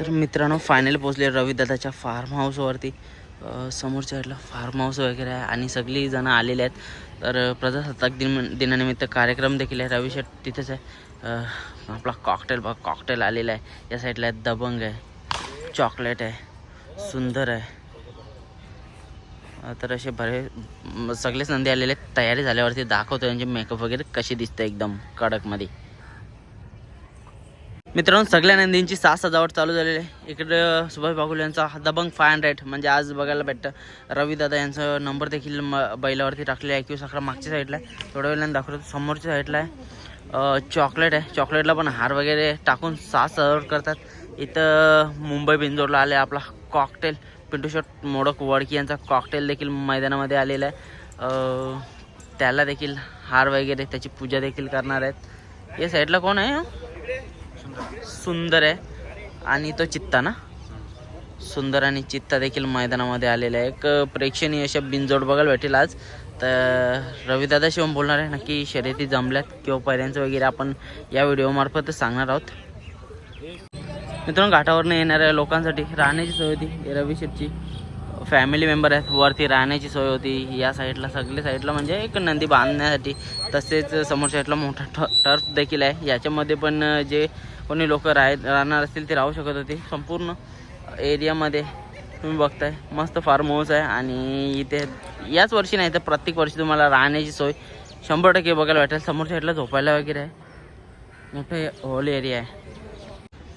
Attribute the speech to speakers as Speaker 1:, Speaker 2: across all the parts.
Speaker 1: तर मित्रांनो फायनल पोचले रविदादाच्या फार्म हाऊसवरती समोरच्या साईडला फार्म हाऊस वगैरे आहे आणि सगळी जणं आलेले आहेत. तर प्रजासत्ताक दिन दिनानिमित्त कार्यक्रम देखील आहे. रवी शेट तिथेच आहे. आपला कॉकटेल बघ कॉकटेल आलेला आहे. या साईडला आहे दबंग आहे. चॉकलेट आहे. सुंदर आहे. तर असे बरे सगळेच नंदी आलेले आहेत. तयारी झाल्यावरती दाखवतो त्यांचे म्हणजे मेकअप वगैरे कशी दिसते एकदम कडकमध्ये. मित्रांनो सगळ्या नंदींची साज सजावट चालू झालेली आहे. इकडं सुभाष बागुल यांचा दबंग फाय हंड्रेड म्हणजे आज बघायला भेटतं. रवीदादा यांचा नंबर देखील म बैलावरती टाकलेला आहे. किंवा अकरा मागच्या साईडला आहे. थोड्या वेळाने दाखवतो. समोरच्या साईडला आहे. चॉकलेट आहे. चॉकलेटला पण हार वगैरे टाकून साज सजावट करतात. इथं मुंबई बिंजोरला आले आपला कॉकटेल पिंटू शॉट मोडक वडकी यांचा कॉकटेल देखील मैदानामध्ये आलेला आहे. त्याला देखील हार वगैरे त्याची पूजा देखील करणार आहेत. या साईडला कोण आहे? सुंदर आहे. आणि तो चित्ता ना? सुंदर आणि चित्ता देखील मैदानामध्ये आलेला आहे. एक प्रेक्षणीय अशा बिनजोड बघायला भेटेल आज. तर रविदादा शिवम बोलणार आहे नक्की शर्यती जमल्यात किंवा पर्यांचं वगैरे आपण या व्हिडिओमार्फत सांगणार आहोत. मित्रांनो घाटावरनं येणाऱ्या लोकांसाठी राहण्याची सोय होती. रवी शेटची फॅमिली मेंबर आहेत. वरती राहण्याची सोय होती. या साईडला सगळ्या साईडला म्हणजे एक नंदी बांधण्यासाठी तसेच समोर साईडला मोठा टर्फ देखील आहे. याच्यामध्ये पण जे कोणी लोक राह राहणार असतील ते राहू शकत होते. संपूर्ण एरियामध्ये तुम्ही बघताय. मस्त फार्म हाऊस आहे आणि इथे याच वर्षी नाही तर प्रत्येक वर्षी तुम्हाला राहण्याची सोय शंभर टक्के बघायला भेटेल. समोर साईडला झोपायला वगैरे आहे. मोठे हॉल एरिया आहे.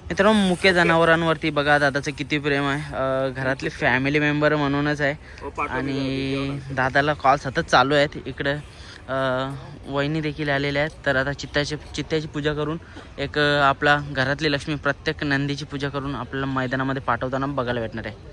Speaker 1: मित्रांनो मुख्य जनावरांवरती बघा दादाचं किती प्रेम आहे. घरातले फॅमिली मेंबर म्हणूनच आहे. आणि दादाला कॉल सतत चालू आहेत. इकडं वहिनी देखील आलेल्या आहेत. तर आता चित्ताची चित्त्याची पूजा करून एक आपला घरातली लक्ष्मी प्रत्येक नंदीची पूजा करून आपल्याला मैदानामध्ये पाठवताना बघायला भेटणार आहे.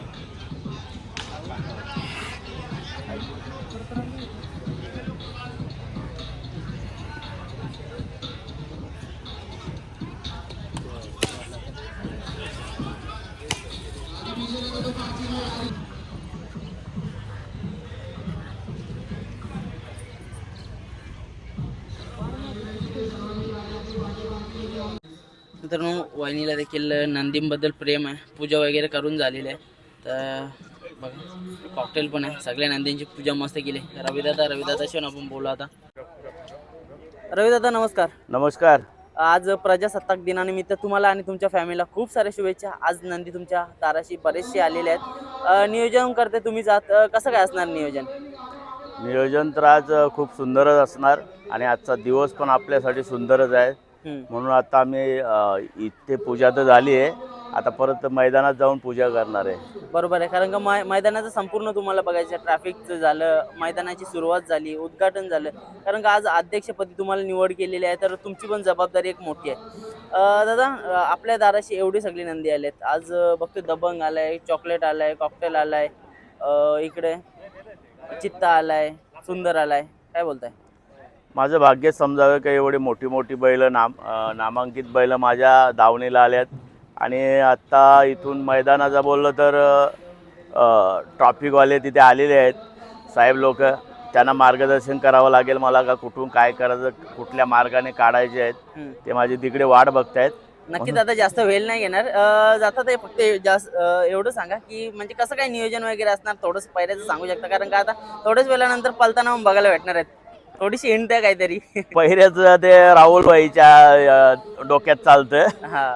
Speaker 1: मित्रांनो वहिनीला देखील नंदींबद्दल प्रेम आहे. पूजा वगैरे करून झालेली आहे. तर बघा कॉकटेल पण आहे. सगळ्या नंदींची पूजा मस्त केली. रविदादा रविदादा शिवून आपण बोलू आता. रविदादा नमस्कार.
Speaker 2: नमस्कार.
Speaker 1: आज प्रजासत्ताक दिनानिमित्त तुम्हाला आणि तुमच्या फॅमिलीला खूप साऱ्या शुभेच्छा. आज नंदी तुमच्या दाराशी बरेचसे आलेले आहेत. नियोजन करते तुम्ही जात. कसं काय असणार नियोजन?
Speaker 2: नियोजन तर आज खूप सुंदरच असणार आणि आजचा दिवस पण आपल्यासाठी सुंदरच आहे. म्हणून आता आम्ही इथे पूजा तर झाली आहे. आता परत मैदानात जाऊन पूजा करणार आहे.
Speaker 1: बरोबर आहे. कारण का मै मैदानाचं संपूर्ण तुम्हाला बघायचं ट्रॅफिकचं झालं मैदानाची सुरुवात झाली उद्घाटन झालं. कारण का आज अध्यक्षपदी तुम्हाला निवड केलेली आहे तर तुमची पण जबाबदारी एक मोठी आहे. दादा आपल्या दाराशी एवढी सगळी नंदी आलेत. आज बघतो दबंग आलाय चॉकलेट आलाय कॉकटेल आलाय इकडे चित्ता आलाय सुंदर आलाय. काय बोलताय?
Speaker 2: माझं भाग्य समजावं का एवढी मोठी मोठी बैल नाम नामांकित बैल माझ्या दावणीला आल्यात. आणि आत्ता इथून मैदानाचं बोललं तर ट्रॉफिकवाले तिथे आलेले आहेत. साहेब लोक त्यांना मार्गदर्शन करावं लागेल मला का कुठून काय करायचं कुठल्या मार्गाने काढायचे आहेत. ते माझी तिकडे वाट बघतायत.
Speaker 1: नक्की दादा जास्त वेळ नाही घेणार. जाता ते फक्त जास्त एवढं सांगा की म्हणजे कसं काय नियोजन वगैरे असणार थोडंसं पहिल्याचं सांगू शकता. कारण का आता थोड्याच वेळानंतर पलताना बघायला भेटणार आहेत. थोडीशी हिंट आहे काहीतरी.
Speaker 2: पहिल्याच ते राहुल भाईच्या डोक्यात चालतं
Speaker 1: हा.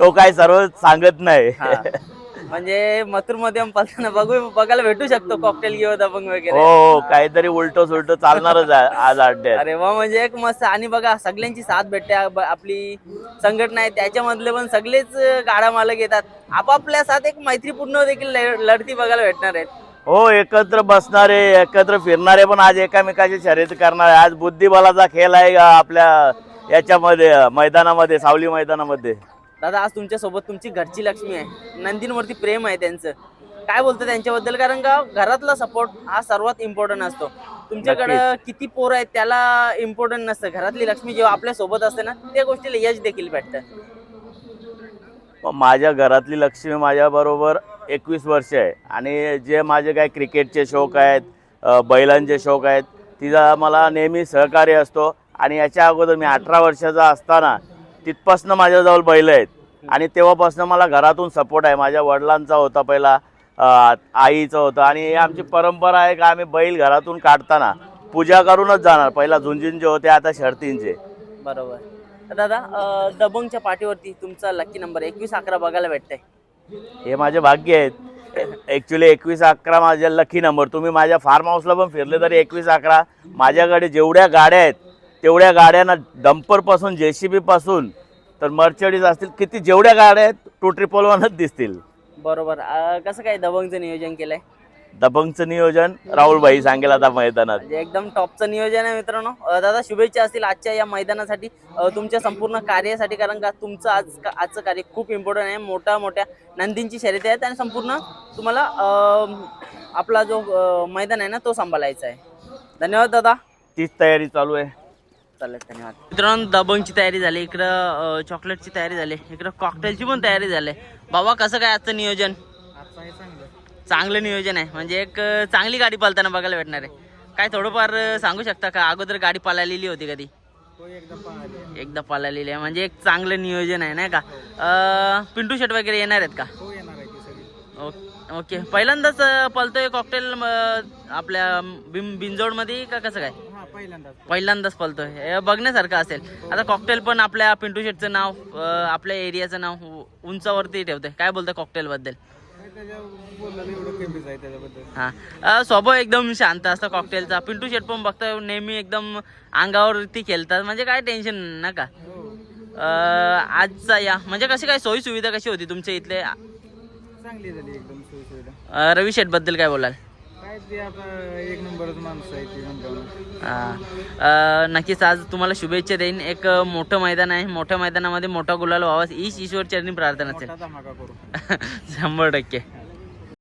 Speaker 2: तो काय सर्व सांगत नाही.
Speaker 1: हा. म्हणजे मथुरमध्ये पलताना बघू बघायला भेटू शकतो कॉकटेल किंवा दबंग
Speaker 2: हो
Speaker 1: वगैरे.
Speaker 2: हो काहीतरी उलट सुलट चालणारच आहे आज अड्ड्यात
Speaker 1: अरे वा म्हणजे एक मस्त आणि बघा सगळ्यांची साथ भेटते आपली संघटना आहे त्याच्यामधले पण सगळेच गाडा मालक येतात. आपापल्या साथ एक मैत्रीपूर्ण देखील लढती बघायला भेटणार आहेत.
Speaker 2: हो एकत्र बसणारे एकत्र फिरणारे पण आज एकामेकाची शर्यत करणारे. आज बुद्धिबलाचा खेळ आहे का आपल्या याच्यामध्ये मैदानामध्ये सावली मैदानामध्ये?
Speaker 1: दादा आज तुमच्यासोबत तुमची घरची लक्ष्मी आहे. नंदींवरती प्रेम आहे त्यांचं. काय बोलतं त्यांच्याबद्दल? कारण का घरातला सपोर्ट हा सर्वात इम्पॉर्टंट असतो. तुमच्याकडं किती पोरं आहेत त्याला इम्पॉर्टंट नसतं. घरातली लक्ष्मी जेव्हा आपल्यासोबत असते ना त्या गोष्टीला यश देखील भेटतं.
Speaker 2: माझ्या घरातली लक्ष्मी माझ्याबरोबर एकवीस वर्ष आहे. आणि जे माझे काय क्रिकेटचे शौक आहेत बैलांचे शौक आहेत तिचा मला नेहमी सहकार्य असतो. आणि याच्या अगोदर मी अठरा वर्षाचा असताना तिथपासनं माझ्याजवळ बैल आहेत. आणि तेव्हापासून मला घरातून सपोर्ट आहे. माझ्या वडिलांचा होता पहिला आईचं होतं. आणि आमची परंपरा आहे का आम्ही बैल घरातून काढताना पूजा करूनच जाणार. पहिला झुंजींचे होते आता शर्तींचे.
Speaker 1: बरोबर. तर दादा दबंगच्या पाठीवरती तुमचा लकी नंबर एकवीस अकरा बघायला भेटतंय.
Speaker 2: हे माझे भाग्य आहेत. ॲक्च्युली एकवीस अकरा माझ्या लकी नंबर तुम्ही माझ्या फार्म हाऊसला पण फिरले तरी एकवीस अकरा. माझ्याकडे जेवढ्या गाड्या आहेत तेवढ्या गाड्यांना डंपरपासून जे सी बीपासून तर मर्चडीज असतील किती जेवढ्या गाड्या आहेत टू ट्रिपल वनच दिसतील.
Speaker 1: बरोबर. अं, कसं काय दबंगचं नियोजन केलंय?
Speaker 2: दबंगचं नियोजन राहुलभाई सांगेल आता मैदानात.
Speaker 1: म्हणजे एकदम टॉपचं नियोजन आहे मित्रांनो. दादा शुभेच्छा असतील आजच्या या मैदानासाठी. तुमच्या संपूर्ण कार्यासाठी कारण का तुमचं आज आजचं कार्य खूप इम्पॉर्टंट आहे. मोठ्या मोठ्या नंदींची शर्यती आहेत आणि संपूर्ण तुम्हाला आपला जो मैदान आहे ना तो सांभाळायचा आहे. धन्यवाद दादा.
Speaker 2: तीच तयारी चालू आहे.
Speaker 1: चालेल धन्यवाद. मित्रांनो दबंगची तयारी झाली इकडं चॉकलेटची तयारी झाली इकडं कॉकटेलची पण तयारी झाली. बाबा कसं काय आजचं नियोजन? चांगलं नियोजन आहे. म्हणजे एक चांगली गाडी पालताना बघायला भेटणार आहे. काय थोडंफार सांगू शकता का? अगोदर गाडी पालालेली होती कधी? एकदा पालालेली आहे. म्हणजे एक चांगलं नियोजन आहे नाही का? पिंटू शर्ट वगैरे येणार आहेत का? Okay- okay. पहिल्यांदाच अं, पळतोय कॉकटेल आपल्या बिन बिंजोडमध्ये का कसं काय? पहिल्यांदाच. पळतोय हे बघण्यासारखं असेल. आता कॉकटेल पण आपल्या पिंटू शेटचं नाव आपल्या एरियाचं नाव उंचावरती ठेवतंय. काय बोलतोय कॉकटेल बद्दल? हा. स्वभाव एकदम शांत असतो कॉकटेलचा पिंटू शेट पण बघतोय नेहमी एकदम अंगावरती खेळतात. म्हणजे काय टेन्शन ना का? अं, आजचा या. म्हणजे कशी काय सोयी सुविधा कशी होती तुमच्या इथले?
Speaker 3: चांगली झाली एकदम सुविधा
Speaker 1: रवी शेटबद्दल काय बोलाल?
Speaker 3: एक नंबरच माणसं आहे ती म्हणल्यावर
Speaker 1: हा. नक्कीच आज तुम्हाला शुभेच्छा देईन. एक मोठं मैदान आहे. मोठ्या मैदानामध्ये मोठा गुलाल व्हावा. ईश ईश्वर चरणी प्रार्थना असेल. शंभर टक्के.